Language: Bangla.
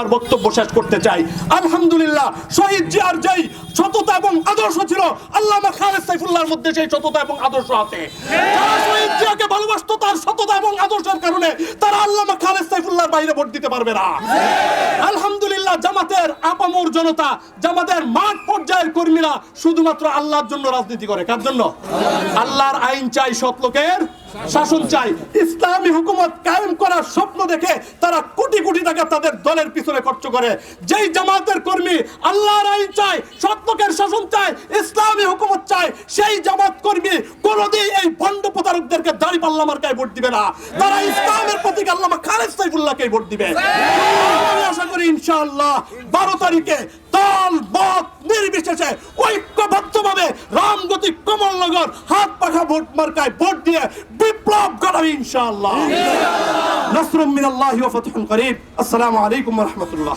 আর বক্তব্য শেষ করতে চাই। আলহামদুলিল্লাহ, শহীদ যেই সততা এবং আদর্শ ছিল খালেদ সাইফুল্লাহর মধ্যে সেই সততা এবং আদর্শ আছে। যারা শহীদ জিয়াকে তার সততা এবং আদর্শের কারণে তারা খালেদ সাইফুল্লাহর বাইরে ভোট দিতে পারবে না। আলহামদুলিল্লাহ, জামাতের আপামর জনতা, জামাতের মাঠ পর্যায়ের কর্মীরা শুধুমাত্র আল্লাহর জন্য রাজনীতি করে। কার জন্য? আল্লাহর আইন চাই সৎ লোকের শাসন চাই। ইসলামী হুকুমত কায়েম করার স্বপ্ন দেখে তারা কোটি কোটি টাকা তাদের দলের পিছনে খরচ করে। যেই জামাতের কর্মী আল্লাহর আইন চায় সৎ লোকের শাসন চায়, ইসলামী হুকুমত চায়, সেই জামাত কর্মী কোনোদিন এই ভণ্ড প্রতারকদেরকে দাড়ি পাল্লা মার্কায় ভোট দিবে না। তারা ইসলামের প্রতীক আল্লামা খালেদ সাইফুল্লাহকে ভোট দিবে। আমি আশা করি ইনশাআল্লাহ বারো তারিখে নির্বিশেষে ঐক্যবদ্ধভাবে রামগতি কমলনগর হাত পাখা ভোট মার্কায় ভোট দিয়ে বিপ্লব ঘটাবে ইনশাআল্লাহ। নসরুম মিনাল্লাহি ওয়া ফাতহুন করিব আসসালামু আলাইকুম ওয়া রাহমাতুল্লাহ।